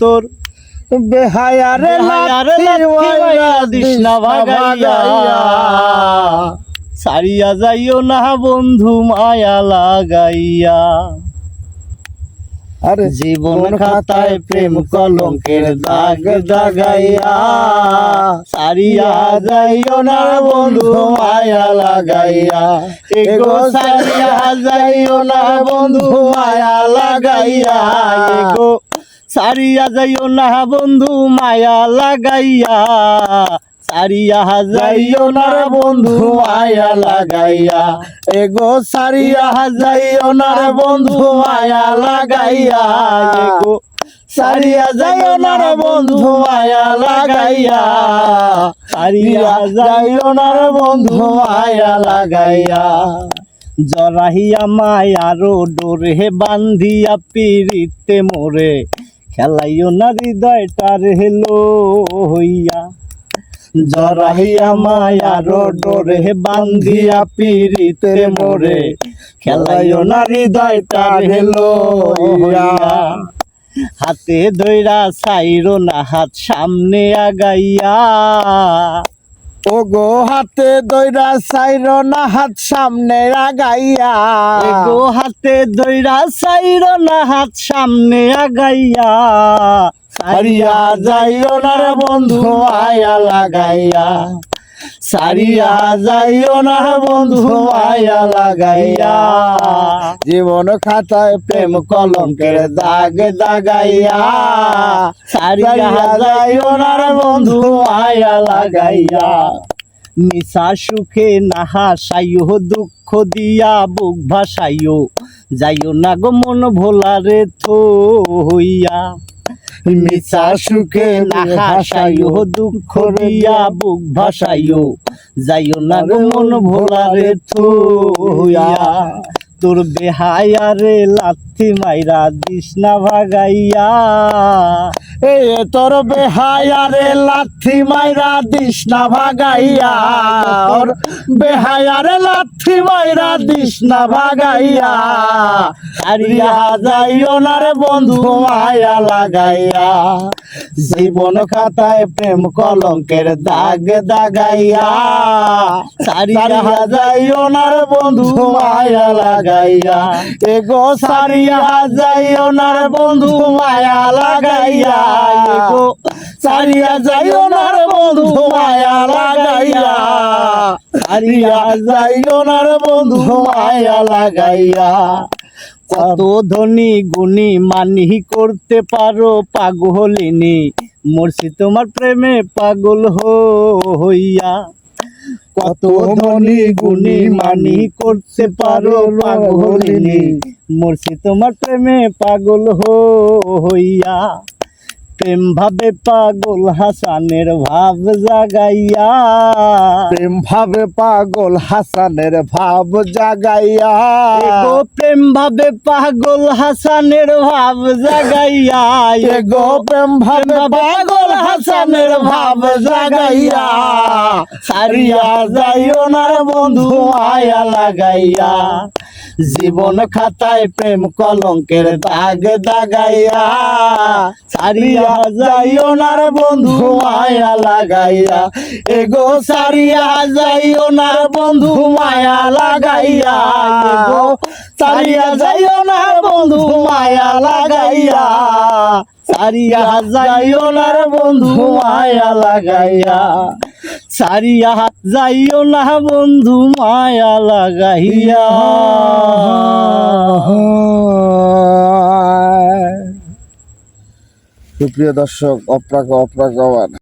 তোর বেহায়ারে সারিয়া যাইও না বন্ধু মায়া লাগাইয়া। আরে জীবন খাতায় প্রেম কলঙ্কের দাগ দাগাইয়া সারিয়া যাইও না বন্ধু মায়া লাগাইয়া। এগো সারিয়া যাইও না বন্ধু মায়া লাগাইয়া। এগো সারিয়া যাইও না বন্ধু, মায়া লাগাইয়া। সারিয়া যাইও না বন্ধু, মায়া লাগাইয়া। এগো সারিয়া যাইও না বন্ধু, মায়া লাগাইয়া। এগো সারিয়া যাইও না বন্ধু, মায়া লাগাইয়া। সারিয়া যাইও না বন্ধু, মায়া লাগাইয়া। জরাহিয়া মায়ারো ডোরে বান্ধিয়া পিরিতে মোরে। খেলাইও না হৃদয়টার হেলো হইয়া। জরাইয়া মায়ার ডোরে বান্ধিয়া পিরিতে মোরে খেলাইও না হৃদয়টার হেলো হইয়া। হাতে দৈরা সাইরো না, হাত সামনে আগাইয়া। ও গো হাতে দইরা সাইর না হাত সামনে আগাইয়া। গো হাতে ধইরা সাইর না হাত সামনে আগাইয়া। সারিয়া যাইও না রে বন্ধু আয়া লাগাইয়া। সারিয়া যাইও না বন্ধু আয়া লাগাইয়া। জীবন খাতায় প্রেম কলঙ্কের দাগ দাগাইয়া। সারিয়া যাইও না বন্ধু আয়া লাগাইয়া। মিশা সুখে নাহা সাইও দুঃখ দিয়া বুক ভাসাইও। যাইও না গো মন ভোলা রে মিশা সুখে নাহা সাইও দুঃখ রিয়া বুক ভাসাইও। যাইও না গো মন ভোলা রে থো হইয়া তোর বেহায়া রে লাথি মাইরা দিস না ভাগাইয়া। এ তোর বেহায়ারে লাথি মাইরা দিস না ভাগাইয়া। বেহায়ারে লাথি মাইরা দিস না ভাগাইয়া। সারিয়া যাইও না বন্ধু মায়া লাগাইয়া। জীবন খাতায় প্রেম কলঙ্কের দাগ দাগাইয়া। সারিয়া যাইও না রে বন্ধু মায়া লাগাইয়া। এগো সারিয়া যাইও না বন্ধু মায়া লাগাইয়া। কত ধনী গুণী মানি করতে পারো পাগলিনী। মরছি তোমার প্রেমে পাগল হইয়া। কত ধনী গুণী মানি করতে পারো পাগলিনী। মরছি তোমার প্রেমে পাগল হইয়া। প্রেম ভাবে পাগল হাসানের ভাব জাগাইয়া। প্রেম ভাবে পাগল হাসানের ভাব জাগাইয়া। এগো প্রেম ভাবে পাগল হাসানের ভাব জাগাইয়া। এগো প্রেম ভাবে পাগল হাসানের ভাব জাগাইয়া। সারিয়া যাইও না বন্ধু আয়া লাগাইয়া। জীবন খাতায় প্রেম কলঙ্কের দাগ দাগাইয়া সারিয়া যাইও না বন্ধু, মায়া লাগাইয়া। এগো সারিয়া যাইও না রে বন্ধু, মায়া লাগাইয়া। সারিয়া যাইও না বন্ধু, মায়া লাগাইয়া। সারিয়া যাইও না রে বন্ধু, মায়া লাগাইয়া। সারিয়া যাইও না বন্ধু মায়া লাগাইয়া। সুপ্রিয় দর্শক অপ্রাক অপ্রাক